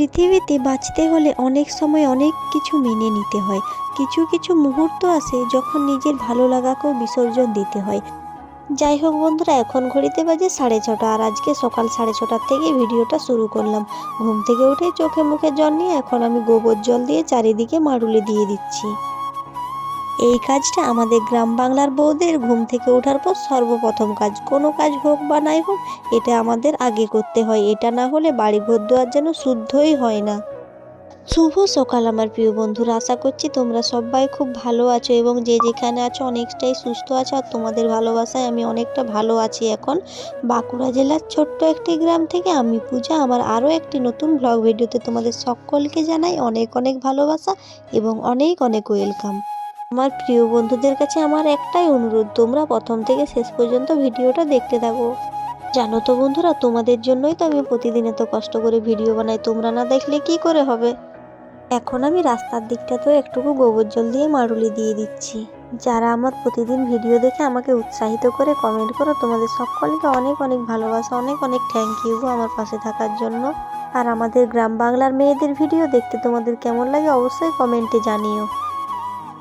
পৃথিবীতে বাঁচতে হলে অনেক সময় অনেক কিছু মেনে নিতে হয়। কিছু কিছু মুহূর্ত আসে যখন নিজের ভালো লাগাকেও বিসর্জন দিতে হয়। যাই হোক বন্ধুরা, এখন ঘড়িতে বাজে সাড়ে ছটা আর আজকে সকাল সাড়ে ছটার থেকে ভিডিওটা শুরু করলাম। ঘুম থেকে উঠে চোখে মুখে জল নিয়ে এখন আমি গোবর জল দিয়ে চারিদিকে মারুলি দিয়ে দিচ্ছি। এই কাজটা আমাদের গ্রাম বাংলার বউদের ঘুম থেকে ওঠার পর সর্বপ্রথম কাজ। কোনো কাজ হোক বা নাই হোক, এটা আমাদের আগে করতে হয়। এটা না হলে বাড়ি ঘর দুয়ার যেন শুদ্ধই হয় না। শুভ সকাল আমার প্রিয় বন্ধুরা, আশা করছি তোমরা সবাই খুব ভালো আছো এবং যে যেখানে আছো অনেকটাই সুস্থ আছো আর তোমাদের ভালোবাসায় আমি অনেকটা ভালো আছি এখন। বাঁকুড়া জেলার ছোট্ট একটি গ্রাম থেকে আমি পূজা, আমার আরও একটি নতুন ব্লগ ভিডিওতে তোমাদের সকলকে জানাই অনেক অনেক ভালোবাসা এবং অনেক অনেক ওয়েলকাম আমার প্রিয় বন্ধুদের কাছে আমার একটাই অনুরোধ, তোমরা প্রথম থেকে শেষ পর্যন্ত ভিডিওটা দেখতে থাকো। জানো তো বন্ধুরা, তোমাদের জন্যই তো আমি প্রতিদিন এত কষ্ট করে ভিডিও বানাই, তোমরা না দেখলে কি করে হবে? এখন আমি রাস্তার দিকটাতেও একটুকু গোবর জল দিয়ে মারুলি দিয়ে দিচ্ছি। যারা আমার প্রতিদিন ভিডিও দেখে আমাকে উৎসাহিত করে কমেন্ট করো, তোমাদের সকলকে অনেক অনেক ভালোবাসা, অনেক অনেক থ্যাংক ইউ আমার পাশে থাকার জন্য। আর আমাদের গ্রাম বাংলার মেয়েদের ভিডিও দেখতে তোমাদের কেমন লাগে অবশ্যই কমেন্টে জানিও।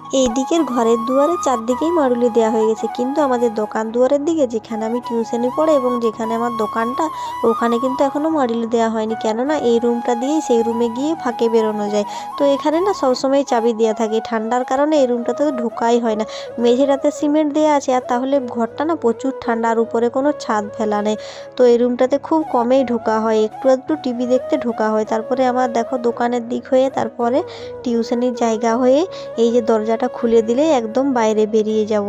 এই দিকের ঘরের দুয়ারে চারদিকেই মারুলি দেওয়া হয়ে গেছে। কিন্তু আমাদের দোকান দুয়ারের দিকে, যেখানে আমি টিউশনি পড়ে এবং যেখানে আমার দোকানটা, ওখানে কিন্তু এখনও মারুলি দেওয়া হয়নি। কেননা এই রুমটা দিয়েই সেই রুমে গিয়ে ফাঁকে বেরোনো যায়। তো এখানে না সবসময় চাবি দেওয়া থাকে। ঠান্ডার কারণে এই রুমটাতে তো ঢোকাই হয় না। মেঝেটাতে সিমেন্ট দেওয়া আছে আর তাহলে ঘরটা না প্রচুর ঠান্ডা আর উপরে কোনো ছাদ ফেলা নেই। তো এই রুমটাতে খুব কমেই ঢোকা হয়। একটু একটু টিভি দেখতে ঢোকা হয়। তারপরে আমার দেখো দোকানের দিক হয়ে, তারপরে টিউশনির জায়গা হয়ে, এই যে দরজাটা খুলে দিলেই একদম বাইরে বেরিয়ে যাব।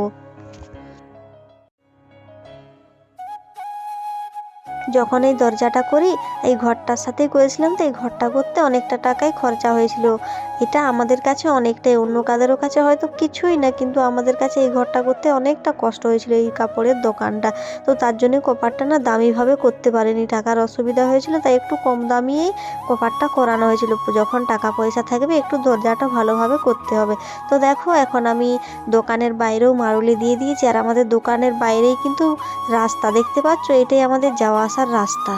যখন এই দরজাটা করি, এই ঘরটার সাথেই করেছিলাম তো এই ঘরটা করতে অনেকটা টাকাই খরচা হয়েছিল। এটা আমাদের কাছে অনেকটাই, অন্য কাদেরও কাছে হয়তো কিছুই না, কিন্তু আমাদের কাছে এই ঘরটা করতে অনেকটা কষ্ট হয়েছিল এই কাপড়ের দোকানটা। তো তার জন্য কপারটা না দামিভাবে করতে পারেনি, টাকার অসুবিধা হয়েছিল, তাই একটু কম দামিয়েই কপারটা করানো হয়েছিল। যখন টাকা পয়সা থাকবে, একটু দরজাটা ভালোভাবে করতে হবে। তো দেখো, এখন আমি দোকানের বাইরেও মারুলি দিয়ে দিয়েছি, আর আমাদের দোকানের বাইরেই কিন্তু রাস্তা দেখতে পাচ্ছ, এটাই আমাদের যাওয়া আসার রাস্তা।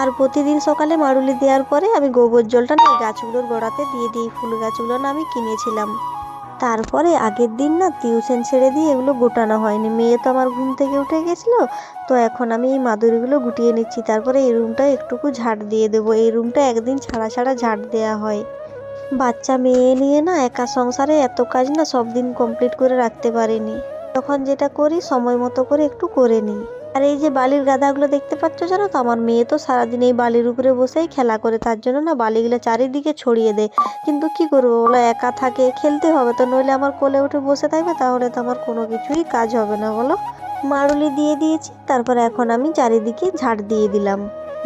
আর প্রতিদিন সকালে মারুলি দেওয়ার পরে আমি গোবর জলটা না গাছগুলোর গোড়াতে দিয়ে দিই, ফুল গাছগুলো না আমি কিনেছিলাম। তারপরে আগের দিন না টিউশন ছেড়ে দিয়ে এগুলো গোটানো হয়নি। মেয়ে তো আমার ঘুম থেকে উঠে গেছিল, তো এখন আমি এই মাদুরিগুলো গুটিয়ে নিচ্ছি। তারপরে এই রুমটা একটুকু ঝাড় দিয়ে দেবো। এই রুমটা একদিন ছাড়া ছাড়া ঝাড় দেওয়া হয়। বাচ্চা মেয়ে নিয়ে না একা সংসারে এত কাজ না সব দিন কমপ্লিট করে রাখতে পারিনি। তখন যেটা করি, সময় মতো করে একটু করে নিই। আর এই যে বালির গাধাগুলো দেখতে পাচ্ছ জানো তো? আমার মেয়ে তো সারাদিন এই বালির উপরে বসেই খেলা করে, তার জন্য না বালিগুলো চারিদিকে ছড়িয়ে দেয়। কিন্তু কি করব বলো, একা থাকে, খেলতে হবে তো, নইলে আমার কোলে উঠে বসে থাকবে, তাহলে তো আমার কোনো কিছুই কাজ হবে না, বলো। মারুলি দিয়ে দিয়েছি, তারপর এখন আমি চারিদিকে ঝাড় দিয়ে দিলাম।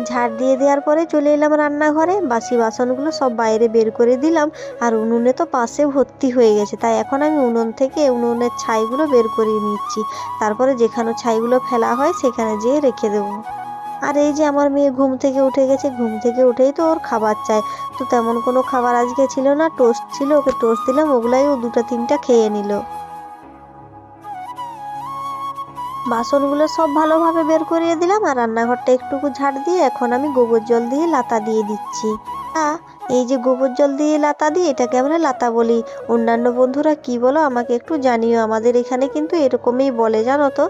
ঝাড় দিয়ে দেওয়ার পরে চলে এলাম রান্নাঘরে। বাসি বাসনগুলো সব বাইরে বের করে দিলাম। আর উনুনে তো পাশে ভর্তি হয়ে গেছে। তাই এখন আমি উনুন থেকে উনুনের ছাইগুলো বের করে নিচ্ছি। তারপরে যেখানে ছাইগুলো ফেলা হয় সেখানে যেয়ে রেখে দেবো। আর এই যে আমার মেয়ে ঘুম থেকে উঠে গেছে। ঘুম থেকে উঠেই তো ওর খাবার চাই। তো তেমন কোনো খাবার আজকে ছিল না। টোস্ট ছিল। ওকে টোস্ট দিলাম। ওগুলাই ও দুটো তিনটা খেয়ে নিল। বাসনগুলো সব ভালোভাবে বের করিয়ে দিলাম আর রান্নাঘরটা একটুকু ঝাড় দিয়ে এখন আমি গোবর জল দিয়ে লাতা দিয়ে দিচ্ছি। হ্যাঁ এই যে গোবর জল দিয়ে লাতা দিই এটাকে আমরা লাতা বলি। অন্যান্য বন্ধুরা কি বলো আমাকে একটু জানিও। আমাদের এখানে কিন্তু এরকমই বলে, জানো তো?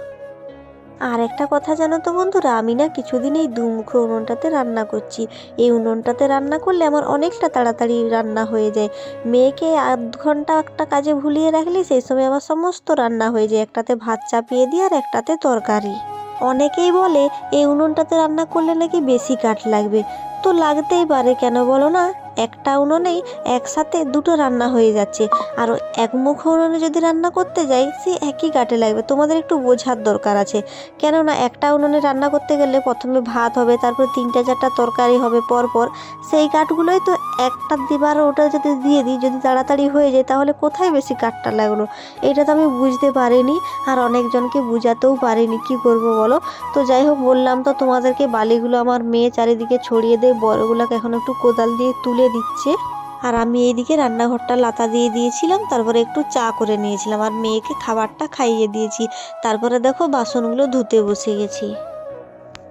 আর একটা কথা জানো তো বন্ধুরা, আমি না কিছুদিন এই দুমুখো উনুনটাতে রান্না করছি। এই উনুনটাতে রান্না করলে আমার অনেকটা তাড়াতাড়ি রান্না হয়ে যায়। মেয়েকে আধ ঘণ্টা একটা কাজে ভুলিয়ে রাখলে সেই সময় আমার সমস্ত রান্না হয়ে যায়, একটাতে ভাত চাপিয়ে দিই আর একটাতে তরকারি। অনেকেই বলে, এই উনুনটাতে রান্না করলে নাকি বেশি কাঠ লাগবে? তো লাগতেই পারে, কেন বলো না? একটা উনুনেই একসাথে দুটো রান্না হয়ে যাচ্ছে। আর একমুখ উনুনে যদি রান্না করতে যাই, সে একই কাঠে লাগবে। তোমাদের একটু বোঝার দরকার আছে। কেননা একটা উনুনে রান্না করতে গেলে প্রথমে ভাত হবে, তারপর তিনটা চারটা তরকারি হবে পরপর। সেই কাঠগুলোই তো একটা দিবার ওটা যদি দিয়ে দিই, যদি তাড়াতাড়ি হয়ে যায়, তাহলে কোথায় বেশি কাঠটা লাগল? এটা তো আমি বুঝতে পারিনি আর অনেকজনকে বুঝাতেও পারিনি। কি করব বলো? তো যাই হোক, বললাম তো তোমাদেরকে, বালিগুলো আমার মেয়ে চারিদিকে ছড়িয়ে দেয়, বড়গুলোকে এখন একটু কোদাল দিয়ে তুলে দিচ্ছে। আর আমি এইদিকে রান্নাঘরটা লাতা দিয়ে দিয়েছিলাম, তারপরে একটু চা করে নিয়েছিলাম। আর মেয়েকে খাবারটা খাইয়ে দিয়েছি। তারপরে দেখো বাসনগুলো ধুতে বসে গেছি।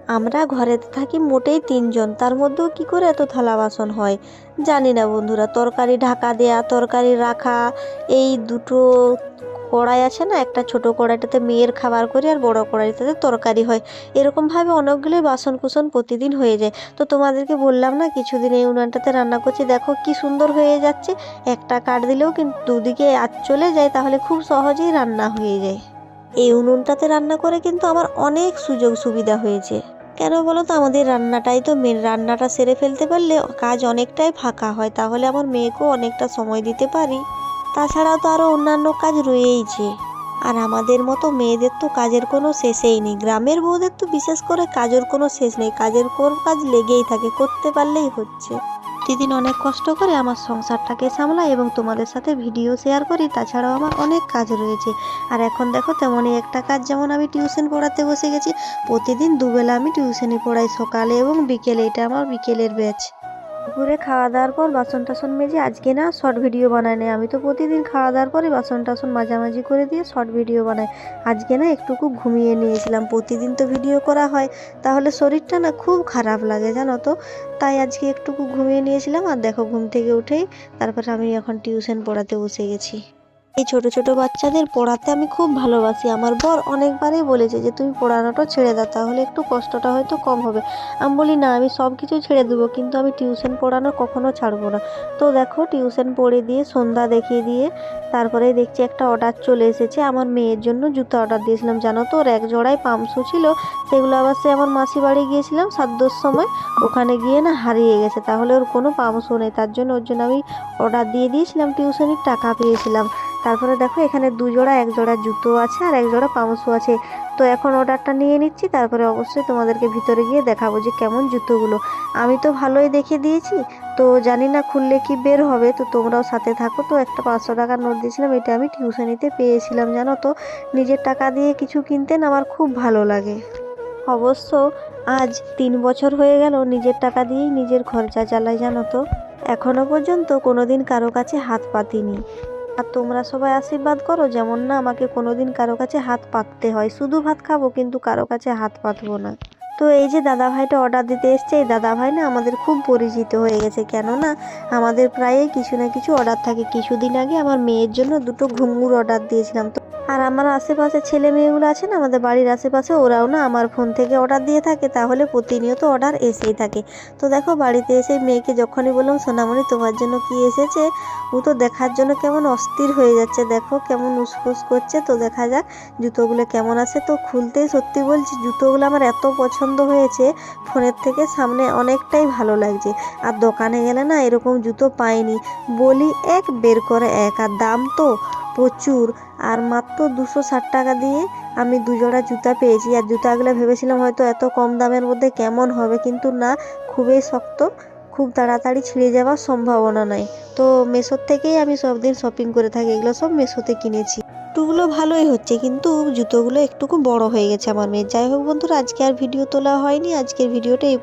আমরা ঘরেতে থাকি মোটেই তিনজন, তার মধ্যেও কি করে এত থালা বাসন হয়? জানি না বন্ধুরা, তরকারি ঢাকা দেয়া, তরকারি রাখা, এই দুটো কড়াই আছে না, একটা ছোট কড়াইটাতে মেয়ের খাবার করি আর বড় কড়াইটাতে তরকারি হয়। এরকমভাবে অনেকগুলোই বাসন কুসন প্রতিদিন হয়ে যায়। তো তোমাদেরকে বললাম না, কিছুদিন এই উনানটাতে রান্না করছি, দেখো কি সুন্দর হয়ে যাচ্ছে। একটা কাঠ দিলেও কিন্তু দুদিকে আঁচ চলে যায়, তাহলে খুব সহজেই রান্না হয়ে যায়। এই উনুনটাতে রান্না করে কিন্তু আমার অনেক সুযোগ সুবিধা হয়েছে। কেন বলো তো, আমাদের রান্নাটাই তো মেন রান্নাটা সেরে ফেলতে পারলে কাজ অনেকটাই ফাঁকা হয়, তাহলে আমার মেয়েকেও অনেকটা সময় দিতে পারি। তাছাড়াও তো আরও অন্যান্য কাজ রয়েইছে। আর আমাদের মতো মেয়েদের তো কাজের কোনো শেষেই নেই। গ্রামের বউদের তো বিশেষ করে কাজের কোনো শেষ নেই। কাজের কোন কাজ লেগেই থাকে, করতে পারলেই হচ্ছে। প্রতিদিন অনেক কষ্ট করে আমার সংসারটাকে সামলাই এবং তোমাদের সাথে ভিডিও শেয়ার করি, তাছাড়াও আমার অনেক কাজ রয়েছে। আর এখন দেখো তেমনই একটা কাজ, যেমন আমি টিউশন পড়াতে বসে গেছি। প্রতিদিন দুবেলা আমি টিউশনি পড়াই সকালে এবং বিকেলে, এটা আমার বিকেলের ব্যাচ। দুপুরে খাওয়া দাওয়ার পর বাসন টাসন মেজে, আজকে না শর্ট ভিডিও বানাই নেই। আমি তো প্রতিদিন খাওয়া দাওয়ার পরে বাসন টাসন মাঝামাঝি করে দিয়ে শর্ট ভিডিও বানাই। আজকে না একটুকু ঘুমিয়ে নিয়েছিলাম। প্রতিদিন তো ভিডিও করা হয়। তাহলে শরীরটা না খুব খারাপ লাগে, জানো তো। তাই আজকে একটুকু ঘুমিয়ে নিয়েছিলাম। আর দেখো, ঘুম থেকে উঠেই তারপর আমি এখন টিউশন পড়াতে বসে গেছি। এই ছোট ছোট বাচ্চাদের পড়াতে আমি খুব ভালোবাসি। আমার বর অনেকবারই বলেছে যে, তুমি পড়ানোটা ছেড়ে দাও, তাহলে একটু কষ্টটা হয়তো কম হবে। আমি বলি, না, আমি সব কিছু ছেড়ে দেবো, কিন্তু আমি টিউশন পড়ানো কখনো ছাড়বো না। তো দেখো, টিউশন পড়ে দিয়ে সন্ধ্যা দেখিয়ে দিয়ে তারপরে দেখছি একটা অর্ডার চলে এসেছে। আমার মেয়ের জন্য জুতো অর্ডার দিয়েছিলাম, জানো তো, ওর এক জোড়ায় পামসু ছিল। সেগুলো আবার সে আমার মাসি বাড়ি গিয়েছিলাম সাদ্যর সময়। ওখানে গিয়ে না হারিয়ে গেছে, তাহলে ওর কোনো পামসু নেই। তার জন্য ওর জন্য আমি অর্ডার দিয়ে দিয়েছিলাম, টিউশনির টাকা পেয়েছিলাম। তারপরে দেখো এখানে দু জোড়া, এক জোড়া জুতো আছে আর এক জোড়া পামসু আছে। তো এখন অর্ডারটা নিয়ে নিচ্ছি, তারপরে অবশ্যই তোমাদেরকে ভিতরে গিয়ে দেখাবো যে কেমন জুতোগুলো। আমি তো ভালোই দেখে দিয়েছি, তো জানি না খুললে কি বের হবে, তো তোমরাও সাথে থাকো। তো একটা পাঁচশো টাকার নোট দিয়েছিলাম, এটা আমি টিউশনিতে পেয়েছিলাম, জানো তো? নিজের টাকা দিয়ে কিছু কিনতে না আমার খুব ভালো লাগে। অবশ্য আজ তিন বছর হয়ে গেল, নিজের টাকা দিয়েই নিজের খরচা চালাই, জানো তো? এখনও পর্যন্ত কোনোদিন কারও কাছে হাত পাতিনি। আর তোমরা সবাই আশীর্বাদ করো, যেমন না আমাকে কোনোদিন কারও কাছে হাত পাততে হয়। শুধু ভাত খাব, কিন্তু কারও কাছে হাত পাতবো না। তো এই যে দাদা ভাইটা অর্ডার দিতে এসছে, এই দাদা ভাই না আমাদের খুব পরিচিত হয়ে গেছে। কেননা আমাদের প্রায়ই কিছু না কিছু অর্ডার থাকে। কিছুদিন আগে আমার মেয়ের জন্য দুটো ঘুঙুর অর্ডার দিয়েছিলাম। তো আর আমার আশেপাশে ছেলে মেয়েগুলো আছে না, আমাদের বাড়ির আশেপাশে, ওরাও না আমার ফোন থেকে অর্ডার দিয়ে থাকে, তাহলে প্রতিনিয়ত অর্ডার এসেই থাকে। তো দেখো, বাড়িতে এসে মেয়েকে যখনই বললাম, সোনামণি, তোমার জন্য কি এসেছে? ও তো দেখার জন্য কেমন অস্থির হয়ে যাচ্ছে, দেখো কেমন উসফুস করছে। তো দেখা যাক, জুতোগুলো কেমন আছে? তো খুলতেই সত্যি বলছি, জুতোগুলো আমার এত পছন্দ হয়েছে, ফোনের থেকে সামনে অনেকটাই ভালো লাগছে। আর দোকানে গেলে না এরকম জুতো পাইনি। বলি, এক, বের করে এক। আর দাম তো প্রচুর। আর মাত্র দুশো ষাট টাকা দিয়ে আমি দুজোড়া জুতা পেয়েছি। আর জুতাগুলো ভেবেছিলাম হয়তো এত কম দামের মধ্যে কেমন হবে, কিন্তু না, খুবই শক্ত, খুব তাড়াতাড়ি ছিঁড়ে যাওয়ার সম্ভাবনা নাই। তো মেশোর থেকেই আমি সব দিন শপিং করে থাকি, এগুলো সব মেশোতে কিনেছি। জুতোগুলো ভালোই হচ্ছে, কিন্তু জুতোগুলো একটুকু বড় হয়ে গেছে আমার মেয়ের। যাই হোক বন্ধুরা, আজকে আর ভিডিও তোলা হয়নি। আজকের ভিডিওটা এই